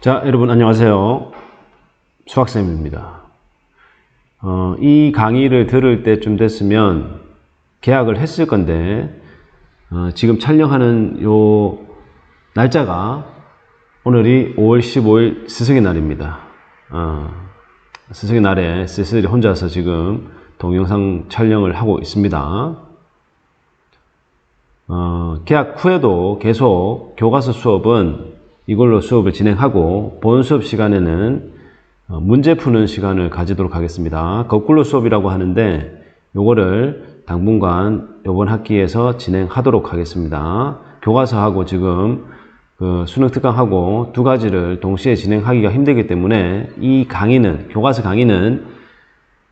자, 여러분 안녕하세요. 수학쌤입니다. 어, 이 강의를 들을 때쯤 됐으면 계약을 했을 건데, 어, 지금 촬영하는 요 날짜가 오늘이 5월 15일 스승의 날입니다. 어, 스승의 날에 쓸쓸히 혼자서 지금 동영상 촬영을 하고 있습니다. 어, 계약 후에도 계속 교과서 수업은 이걸로 수업을 진행하고 본 수업 시간에는 어, 문제 푸는 시간을 가지도록 하겠습니다. 거꾸로 수업이라고 하는데 요거를 당분간 이번 학기에서 진행하도록 하겠습니다. 교과서하고 지금 그 수능 특강하고 두 가지를 동시에 진행하기가 힘들기 때문에 이 강의는 교과서 강의는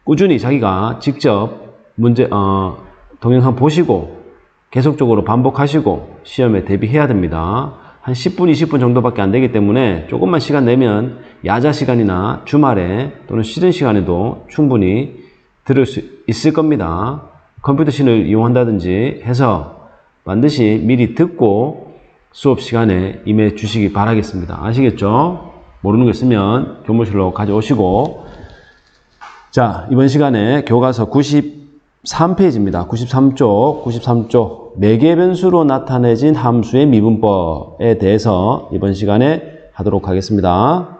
꾸준히 자기가 직접 문제 어, 동영상 보시고 계속적으로 반복하시고 시험에 대비해야 됩니다. 한 10분, 20분 정도밖에 안 되기 때문에 조금만 시간 내면 야자 시간이나 주말에 또는 쉬는 시간에도 충분히 들을 수 있을 겁니다. 컴퓨터 신을 이용한다든지 해서 반드시 미리 듣고 수업 시간에 임해 주시기 바라겠습니다. 아시겠죠? 모르는 거 있으면 교무실로 가져오시고 자, 이번 시간에 교과서 93페이지입니다. 93쪽, 93쪽. 매개 변수로 나타내진 함수의 미분법에 대해서 이번 시간에 하도록 하겠습니다.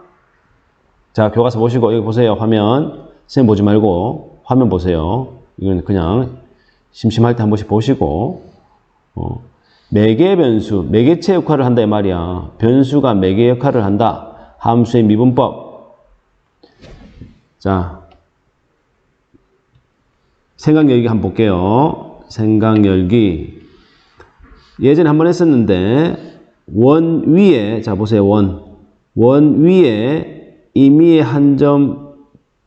자, 교과서 보시고, 여기 보세요. 화면. 선생님 보지 말고, 화면 보세요. 이건 그냥 심심할 때 한 번씩 보시고, 어, 매개 변수, 매개체 역할을 한다, 이 말이야. 변수가 매개 역할을 한다. 함수의 미분법. 자, 생각 열기 한번 볼게요. 생각 열기. 예전에 한 번 했었는데, 원 위에, 자, 보세요. 원. 원 위에 임의의 한 점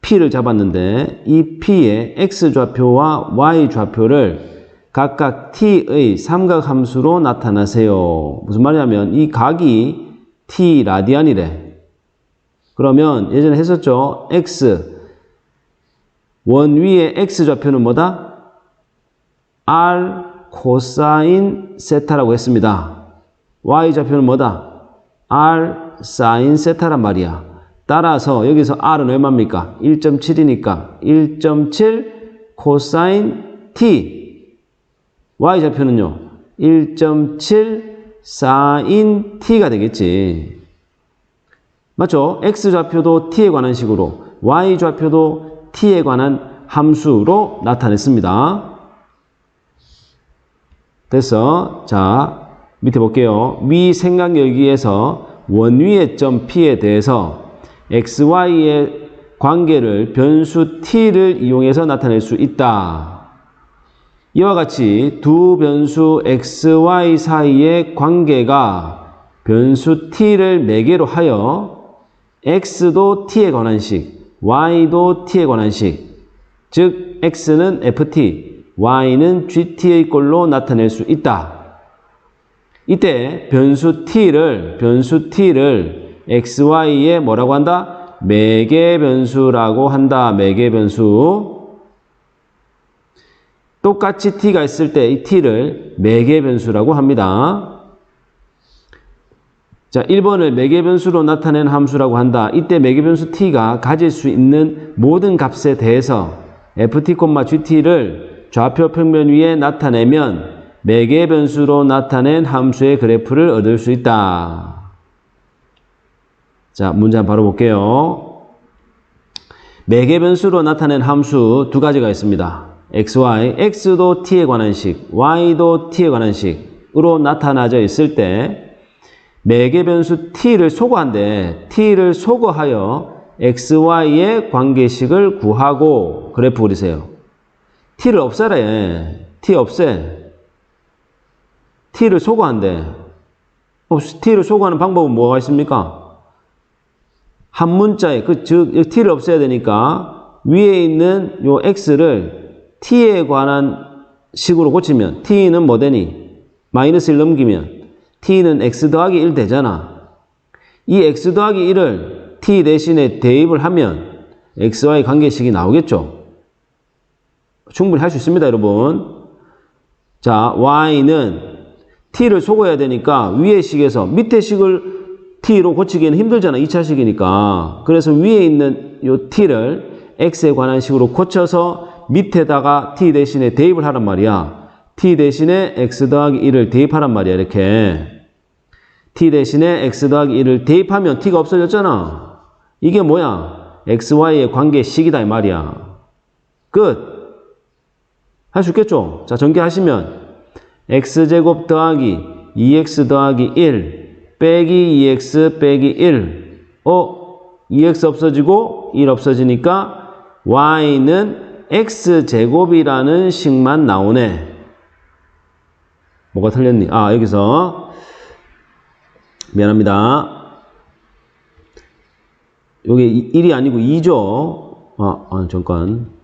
P를 잡았는데, 이 P의 X좌표와 Y좌표를 각각 T의 삼각함수로 나타나세요. 무슨 말이냐면, 이 각이 T 라디안이래. 그러면 예전에 했었죠. X. 원 위에 x좌표는 뭐다? r 코사인 세타라고 했습니다. y좌표는 뭐다? r 사인 세타란 말이야. 따라서 여기서 r은 얼마입니까? 1.7이니까 1.7 코사인 t y좌표는요. 1.7 사인 t가 되겠지. 맞죠? x좌표도 t에 관한 식으로 y좌표도 t에 관한 함수로 나타냈습니다. 됐어. 자, 밑에 볼게요. 위 생각 열기에서 원위의 점 P에 대해서 XY의 관계를 변수 T를 이용해서 나타낼 수 있다. 이와 같이 두 변수 XY 사이의 관계가 변수 T를 매개로 하여 X도 T에 관한 식, y도 t에 관한 식, 즉 x는 ft, y는 gt의 꼴로 나타낼 수 있다. 이때 변수 t를 변수 t를 xy에 뭐라고 한다? 매개 변수라고 한다. 매개 변수. 똑같이 t가 있을 때 이 t를 매개 변수라고 합니다. 자, 1번을 매개 변수로 나타낸 함수라고 한다. 이때 매개 변수 t가 가질 수 있는 모든 값에 대해서 ft, gt를 좌표 평면 위에 나타내면 매개 변수로 나타낸 함수의 그래프를 얻을 수 있다. 자, 문제 한번 바로 볼게요. 매개 변수로 나타낸 함수 두 가지가 있습니다. xy, x도 t에 관한 식, y도 t에 관한 식으로 나타나져 있을 때 매개 변수 t를 소거한데 t를 소거하여 xy의 관계식을 구하고 그래프 그리세요. T를 없애래. t 없애. t를 소거한대. t를 소거하는 방법은 뭐가 있습니까? 한 문자에 그 즉 t를 없애야 되니까 위에 있는 요 x를 t에 관한 식으로 고치면 t는 뭐 되니? 마이너스를 넘기면 t는 x 더하기 1 되잖아. 이 x 더하기 1을 t 대신에 대입을 하면 x와의 관계식이 나오겠죠. 충분히 할 수 있습니다, 여러분. 자, y는 t를 속어야 되니까 위의 식에서 밑의 식을 t로 고치기에는 힘들잖아. 2차식이니까. 그래서 위에 있는 요 t를 x에 관한 식으로 고쳐서 밑에다가 t 대신에 대입을 하란 말이야. t 대신에 x 더하기 1을 대입하란 말이야. 이렇게. t 대신에 x 더하기 1을 대입하면 t가 없어졌잖아. 이게 뭐야? xy의 관계식이다 이 말이야. 끝. 할 수 있겠죠? 자, 전개하시면 x제곱 더하기 2x 더하기 1 빼기 2x 빼기 1 어? 2x 없어지고 1 없어지니까 y는 x제곱이라는 식만 나오네. 뭐가 틀렸니? 아, 여기서 미안합니다. 여기 1이 아니고 2죠. 아, 아 잠깐.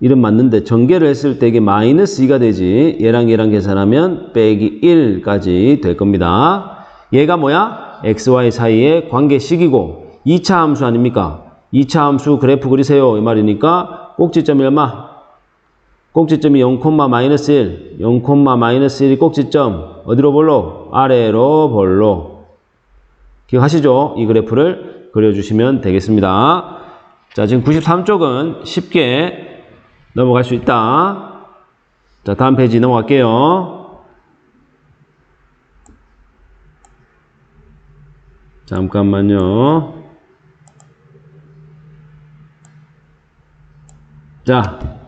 이름 맞는데 전개를 했을 때 이게 마이너스 2가 되지. 얘랑 얘랑 계산하면 빼기 1까지 될 겁니다. 얘가 뭐야? xy 사이의 관계식이고 2차 함수 아닙니까? 2차 함수 그래프 그리세요. 이 말이니까 꼭지점이 얼마? 꼭지점이 0, 마이너스 1. 0, 마이너스 1이 꼭지점. 어디로 볼로? 아래로 볼로. 기억하시죠? 이 그래프를 그려주시면 되겠습니다. 자, 지금 93쪽은 쉽게 넘어갈 수 있다. 자, 다음 페이지 넘어갈게요. 잠깐만요. 자,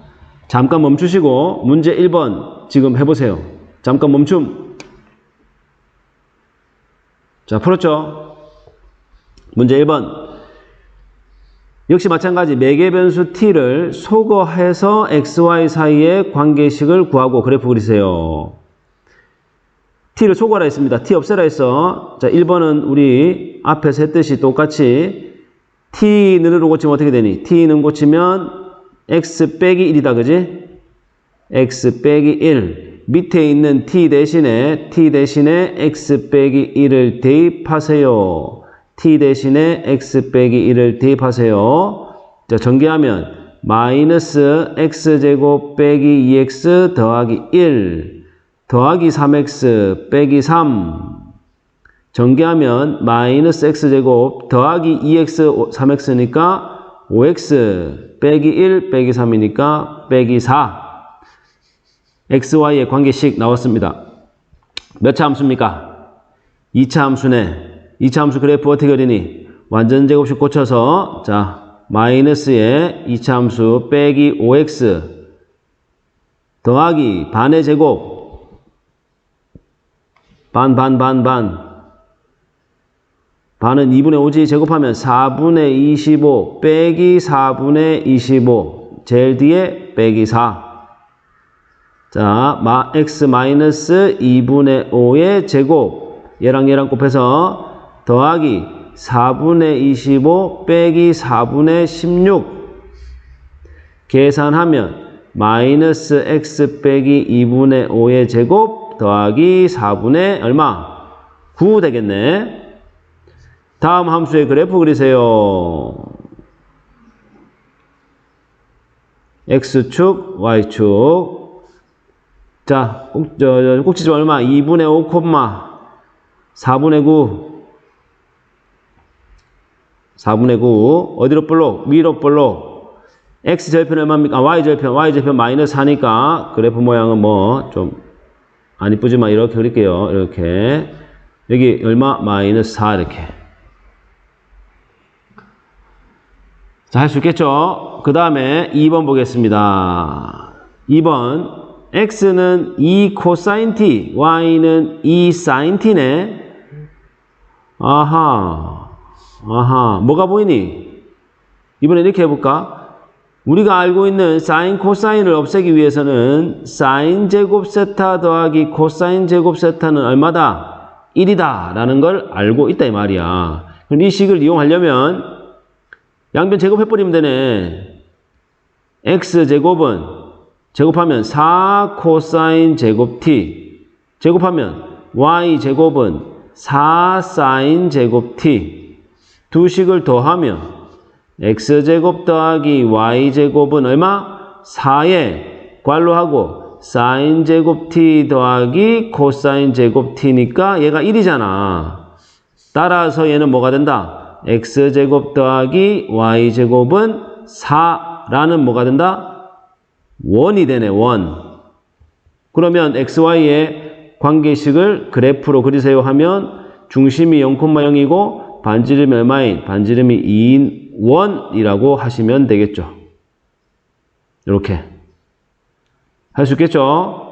잠깐 멈추시고 문제 1번 지금 해보세요. 잠깐 멈춤. 자, 풀었죠? 문제 1번. 역시 마찬가지 매개 변수 t를 소거해서 xy 사이의 관계식을 구하고 그래프 그리세요. t를 소거하라 했습니다. t 없애라 했어. 자, 1번은 우리 앞에서 했듯이 똑같이 t는으로 고치면 어떻게 되니? t는 고치면 x 빼기 1이다. 그지? x 빼기 1. 밑에 있는 t 대신에 t 대신에 x 빼기 1을 대입하세요. T 대신에 x 빼기 1을 대입하세요. 자, 전개하면 마이너스 x제곱 빼기 2x 더하기 1 더하기 3x 빼기 3 전개하면 마이너스 x제곱 더하기 2x 3x니까 5x 빼기 1 빼기 3이니까 빼기 4 xy의 관계식 나왔습니다. 몇 차 함수입니까? 2차 함수네. 2차 함수 그래프 어떻게 그리니? 완전 제곱식 고쳐서 자 마이너스에 2차 함수 빼기 5x 더하기 반의 제곱. 반반 반 반. 반은 2분의 5지 제곱하면 4분의 25 빼기 4분의 25 제일 뒤에 빼기 4 자, 마, x 마이너스 2분의 5의 제곱. 얘랑 얘랑 곱해서 더하기 4분의 25 빼기 4분의 16 계산하면 마이너스 x 빼기 2분의 5의 제곱 더하기 4분의 얼마? 9 되겠네. 다음 함수의 그래프 그리세요. x축, y축. 자, 꼭, 저, 저, 꼭지점 얼마? 2분의 5, 4분의 9. 4분의 9. 어디로 볼록? 위로 볼록. x 절편 얼마입니까? 아, y 절편. y 절편 마이너스 4니까 그래프 모양은 뭐 좀 안 이쁘지만 이렇게 그릴게요. 이렇게. 여기 얼마? 마이너스 4 이렇게. 자, 할 수 있겠죠? 그 다음에 2번 보겠습니다. 2번. x는 2 코사인 t, y는 2 사인 t네. 아하. 아하. 뭐가 보이니? 이번에 이렇게 해볼까? 우리가 알고 있는 사인 코사인을 없애기 위해서는 사인 제곱 세타 더하기 코사인 제곱 세타는 얼마다? 1이다 라는 걸 알고 있다 이 말이야. 그럼 이 식을 이용하려면 양변 제곱해버리면 되네. x제곱은 제곱하면 4 코사인 제곱 t 제곱하면 y제곱은 4 사인 제곱 t 두 식을 더하면 x제곱 더하기 y제곱은 얼마? 4에 괄호하고 사인 제곱 t 더하기 코사인 제곱 t니까 얘가 1이잖아. 따라서 얘는 뭐가 된다? x제곱 더하기 y제곱은 4라는 뭐가 된다? 원이 되네, 원. 그러면 xy의 관계식을 그래프로 그리세요 하면 중심이 0,0이고 반지름이 얼마인? 반지름이 2인 원이라고 하시면 되겠죠. 이렇게 할 수 있겠죠?